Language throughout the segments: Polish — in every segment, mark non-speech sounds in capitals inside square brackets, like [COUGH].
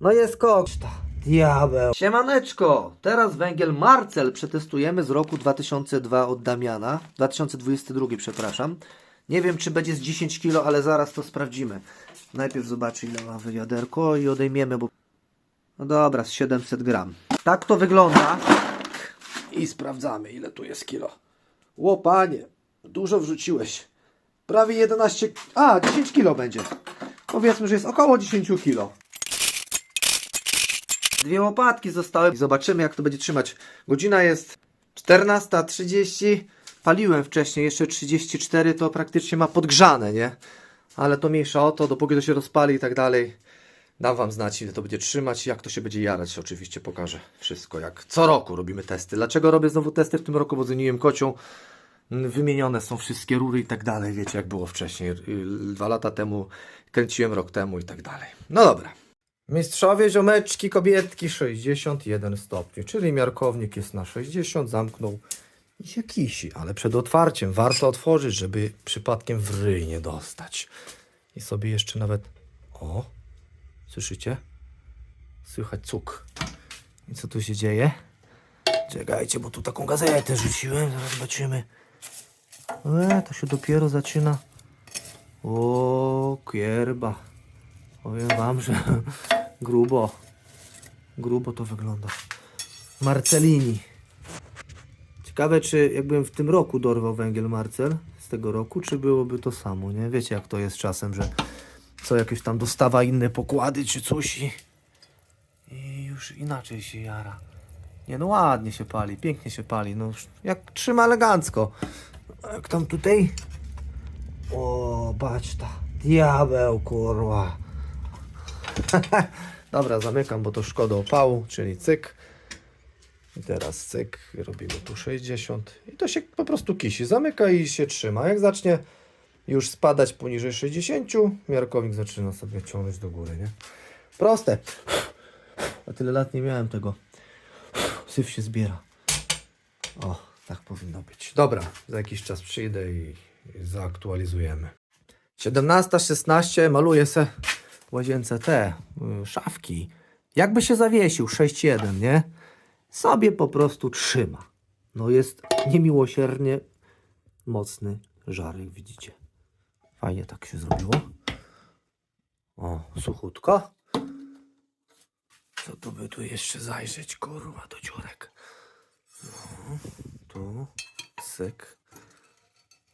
No jest kokszta. Diabeł. Siemaneczko, teraz węgiel Marcel przetestujemy z roku 2002 od Damiana. 2022, przepraszam. Nie wiem, czy będzie z 10 kg, ale zaraz to sprawdzimy. Najpierw zobaczę, ile ma wiaderko i odejmiemy, bo... No dobra, z 700 gram. Tak to wygląda. I sprawdzamy, ile tu jest kilo. Łopanie, dużo wrzuciłeś. Prawie 11... A, 10 kilo będzie. Powiedzmy, że jest około 10 kilo. Dwie łopatki zostały. Zobaczymy, jak to będzie trzymać. Godzina jest 14.30. Paliłem wcześniej, jeszcze 34, to praktycznie ma podgrzane, nie? Ale to mniejsza o to, dopóki to się rozpali i tak dalej. Dam wam znać, ile to będzie trzymać, jak to się będzie jarać. Oczywiście pokażę wszystko, jak co roku robimy testy. Dlaczego robię znowu testy w tym roku? Bo dzwoniłem kocią. Mm, Wymienione są wszystkie rury i tak dalej. Wiecie, jak było wcześniej. Y, Dwa lata temu, kręciłem rok temu i tak dalej. No dobra. Mistrzowie, ziomeczki, kobietki 61 stopni, czyli miarkownik jest na 60, zamknął się kisi, ale przed otwarciem warto otworzyć, żeby przypadkiem w ryj nie dostać. I sobie jeszcze nawet... O, słyszycie? Słychać cuk. I co tu się dzieje? Czekajcie, bo tu taką gazetę rzuciłem, zaraz zobaczymy. E, to się dopiero zaczyna. O, kierba. Powiem wam, że [LAUGHS] grubo. Grubo to wygląda. Marcelini. Ciekawe, czy jakbym w tym roku dorwał węgiel Marcel z tego roku, czy byłoby to samo, nie? Wiecie, jak to jest czasem, że co jakieś tam dostawa inne pokłady czy coś i, i już inaczej się jara. Nie no, ładnie się pali, pięknie się pali, no jak trzyma elegancko. Jak tam tutaj? O, baczta. Diabeł, kurwa. [LAUGHS] Dobra, zamykam, bo to szkoda opału, czyli cyk. I teraz cyk, robimy tu 60 i to się po prostu kisi. Zamyka i się trzyma. Jak zacznie już spadać poniżej 60, miarkownik zaczyna sobie ciągnąć do góry, nie? Proste. A tyle lat nie miałem tego. Syf się zbiera. O, tak powinno być. Dobra, za jakiś czas przyjdę i, i zaaktualizujemy. 17.16 maluję se łazience te y, szafki. Jakby się zawiesił 6.1, nie? Sobie po prostu trzyma. No jest niemiłosiernie mocny żarek, widzicie. Fajnie tak się zrobiło. O, suchutko. Co tu by tu jeszcze zajrzeć, kurwa, do dziurek. No, tu, syk.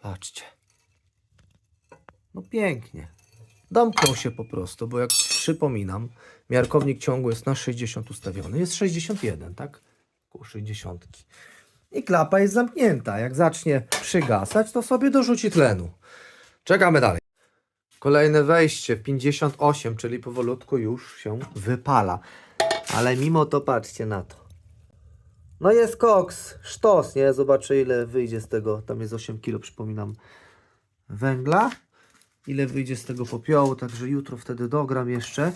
Patrzcie. No pięknie. Domknął się po prostu, bo jak przypominam, miarkownik ciągu jest na 60 ustawiony. Jest 61, tak? Koło 60. I klapa jest zamknięta. Jak zacznie przygasać, to sobie dorzuci tlenu. Czekamy dalej. Kolejne wejście, 58, czyli powolutku już się wypala. Ale mimo to patrzcie na to. No jest koks, sztos, nie? Zobaczę ile wyjdzie z tego. Tam jest 8 kg, przypominam, węgla. Ile wyjdzie z tego popiołu, także jutro wtedy dogram jeszcze.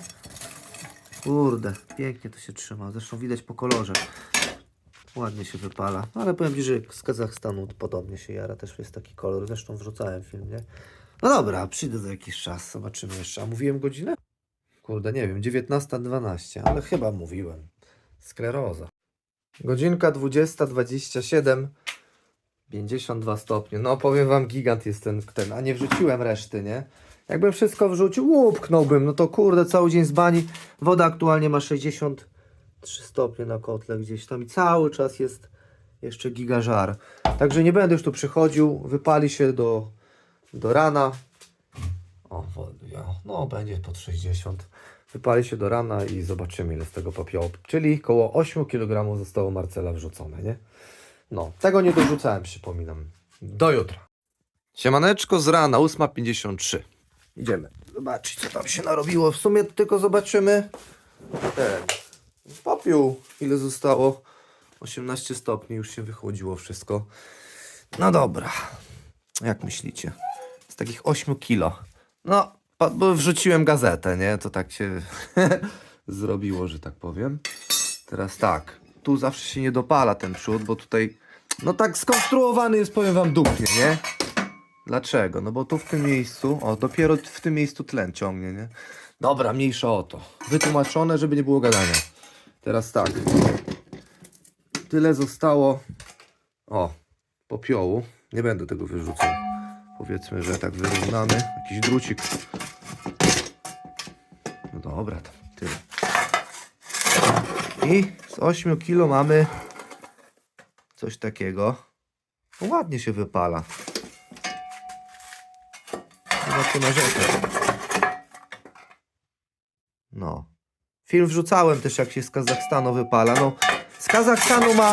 Kurde, pięknie to się trzyma. Zresztą widać po kolorze. Ładnie się wypala. No, ale powiem Ci, że z Kazachstanu podobnie się jara. Też jest taki kolor. Zresztą wrzucałem film, nie? No dobra, przyjdę za jakiś czas. Zobaczymy jeszcze. A mówiłem godzinę? Kurde, nie wiem. 19.12, ale chyba mówiłem. Skleroza. Godzinka 20.27. 52 stopnie. No powiem wam, gigant jest ten, ten, a nie wrzuciłem reszty, nie? Jakbym wszystko wrzucił, łupknąłbym, no to kurde, cały dzień z bani. Woda aktualnie ma 63 stopnie na kotle gdzieś tam i cały czas jest jeszcze gigażar. Także nie będę już tu przychodził, wypali się do, do rana. O, no będzie pod 60. Wypali się do rana i zobaczymy ile z tego popiołu. Czyli koło 8 kg zostało Marcela wrzucone, nie? No, tego nie dorzucałem, przypominam. Do jutra. Siemaneczko z rana, 8.53. Idziemy. Zobaczyć, co tam się narobiło. W sumie tylko zobaczymy ten popiół, ile zostało. 18 stopni, już się wychłodziło wszystko. No dobra. Jak myślicie? Z takich 8 kilo. No, bo wrzuciłem gazetę, nie? To tak się [LAUGHS] zrobiło, że tak powiem. Teraz tak, tu zawsze się nie dopala ten przód, bo tutaj, no tak skonstruowany jest, powiem wam, dupnie, nie? Dlaczego? No bo tu w tym miejscu, o, dopiero w tym miejscu tlen ciągnie, nie? Dobra, mniejsza o to. Wytłumaczone, żeby nie było gadania. Teraz tak. Tyle zostało. O, popiołu. Nie będę tego wyrzucał. Powiedzmy, że tak wyrównany. Jakiś drucik. No dobra, to tyle. I z 8 kilo mamy coś takiego. Ładnie się wypala. Ma co narzekać. No. Film wrzucałem też jak się z Kazachstanu wypala. No, z Kazachstanu ma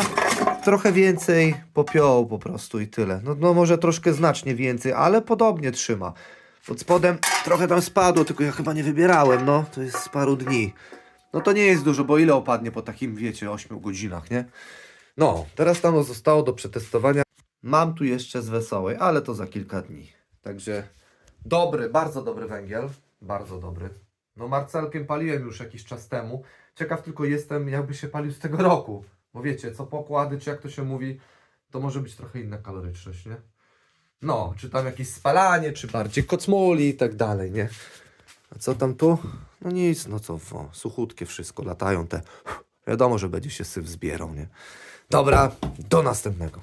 trochę więcej popiołu po prostu i tyle. No, no może troszkę znacznie więcej, ale podobnie trzyma. Pod spodem trochę tam spadło, tylko ja chyba nie wybierałem, no. To jest z paru dni. No to nie jest dużo, bo ile opadnie po takim, wiecie, 8 godzinach, nie? No, teraz tam zostało do przetestowania. Mam tu jeszcze z wesołej, ale to za kilka dni. Także dobry, bardzo dobry węgiel. Bardzo dobry. No Marcelkiem paliłem już jakiś czas temu. Ciekaw tylko jestem, jakby się palił z tego roku. Bo wiecie, co pokłady, czy jak to się mówi, to może być trochę inna kaloryczność, nie? No, czy tam jakieś spalanie, czy bardziej kocmoli i tak dalej, nie? A co tam tu? No nic, no co, o, suchutkie wszystko, latają te. Wiadomo, że będzie się syf zbierał, nie? Dobra, do następnego.